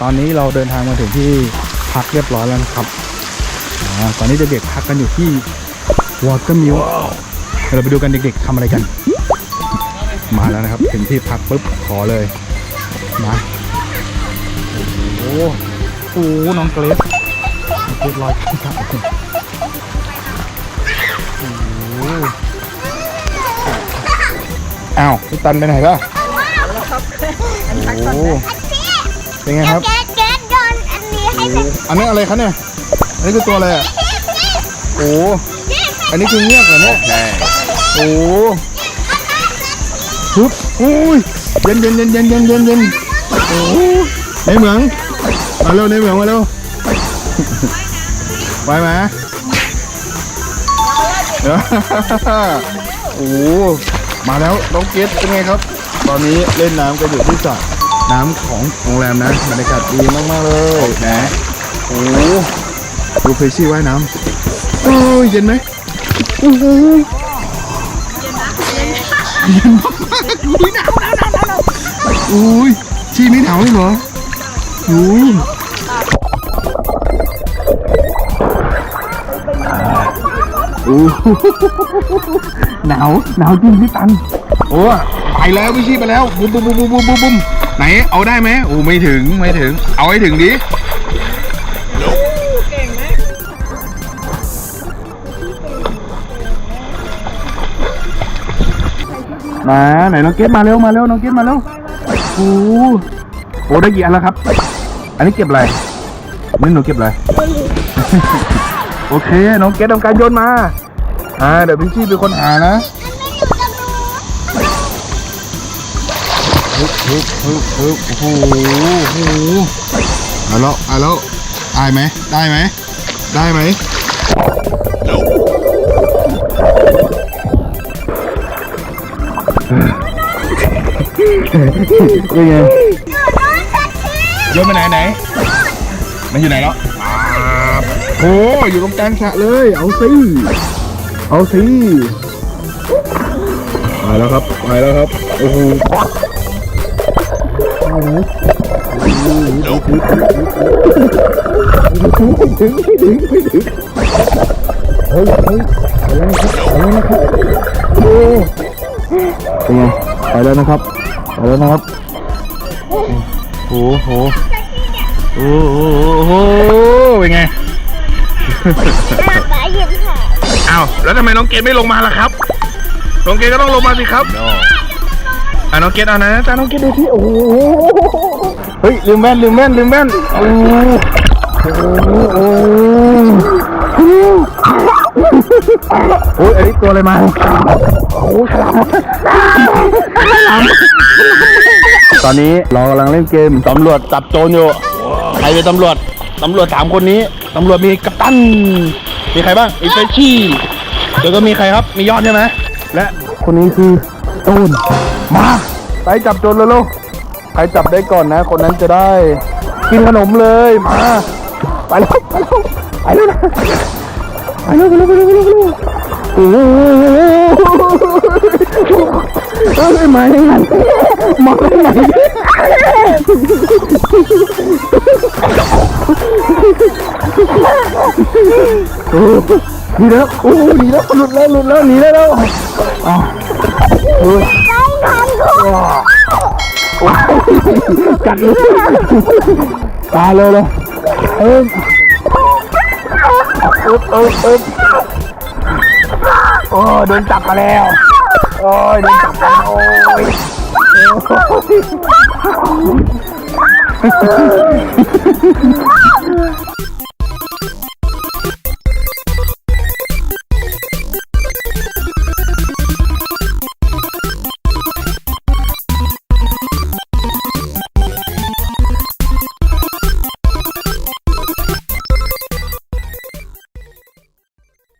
ตอนนี้เราเดินทางมาถึงที่พักเรียบร้อยแล้วนะครับอ่าตอนนี้เด็กๆพักกันอยู่ที่วอเตอร์มิลเดี๋ยวเราไปดูกันเด็กๆทำอะไรกัน มาแล้วนะครับ ถึงที่พักปุ๊บขอเลยมาโอ้โหโอ้โหน้องเกรซน้องเกรซลอยขึ้นครับโอ้โหอ้าวพี่ตันไปไหนล่ะโอ้โห เป็นไงครับแกสแกสโยนอันนี้ให้เป็นอันนี้อะไรคะเนี่ย อันนี้คือตัวอะไรอะโอ้อันนี้คือเงือกเหรอเนี่ยโอ้ฮึบอุ้ยเย็นเย็นเย็นเย็นเย็นเย็นเย็นโอ้ในเหมืองมาเร็วในเหมืองมาเร็วไปไหมเดี๋ยวโอ้มาแล้วน้องเกดเป็นไงครับ ตอนนี้เล่นน้ำกันอยู่ที่สระ น้ำของโรงแรมนะบรรยากาศดีมากๆเลยนะโอ้ดูเพชชี่ว่ายน้ำโอ้ยเย็นไหมโอ้โหเย็นมากๆอุ้ยหนาวหนาวหนาวหนาวอุ้ยชีไม่หนาวเลยเหรออุ้ยโอ้โหหนาวหนาวจริงพี่ตัน โอ้ไปแล้วพี่ชีไปแล้วบุ้มบุ้มบุ้มบุ้มบุ้มบุ้มบุ้มไหนเอาได้ไหมโอ้ไม่ถึงไม่ถึง เอาให้ถึงดิมาไหนน้องเกดมาเร็วมาเร็วน้องเกดมาเร็วโอ้โหได้กี่อันแล้วครับ อันนี้เก็บอะไรนี่หนูเก็บอะไรโอเค น้องเกดทำการโยนมาอ่าเดี๋ยวพี่ชีเป็นคนหานะ ฮึบฮึบฮึบโอ้โหโอ้โหเอาแล้วเอาแล้วได้ไหมได้ไหมได้ไหมเป็นไงโยนไปไหนไหน มันอยู่ไหนแล้วโอ้อยู่ตรงกลางสระเลย เอาสิเอาสิไปแล้วครับไปแล้วครับ โอ้โห ถึงไม่ถึงไม่ถึงเฮ้ยเฮ้ยไปแล้วนะครับไปแล้วนะครับโอ้เป็นไงไปแล้วนะครับไปแล้วนะครับโอ้โหโอ้โหโอ้โหเป็นไงป้ายืนถ่ายอ้าวแล้วทำไมน้องเกดไม่ลงมาล่ะครับ น้องเกดก็ต้องลงมาสิครับโน่ อะน้องเกดเอานะตาน้องเกดดูที่โอ้โหเฮ้ยลืมแว่นลืมแว่นลืมแว่นโอ้โหโอ้โหโอ้ยอันนี้ตัวอะไรมาโอ้โหฉลามฉลามตอนนี้เรากำลังเล่นเกมตำรวจจับโจรอยู่ใครเป็นตำรวจตำรวจสามคนนี้ตำรวจมีกัปตันมีใครบ้างมีเฟรชชี่แล้วก็มีใครครับมียอดใช่ไหมและคนนี้คือ โจรมาไปจับโจรเร็วๆใครจับได้ก่อนนะ คนนั้นจะได้ กินขนมเลยมาไปแล้วไปแล้วไปแล้วนะไปแล้วไปแล้วไปแล้วไปแล้วโอ้โหเอ้ยมาได้ไงมาได้ไงโอ้หนีแล้วโอ้หนีแล้วหลุดแล้วหลุดแล้วหนีแล้วอ้าว เฮ้ยกัดเลยตายเลยเลยเอ้ยอึ๊บอึ๊บอึ๊บโอ้โดนจับมาแล้ว โอ้ยโดนจับมาโอ้ยโอ้ย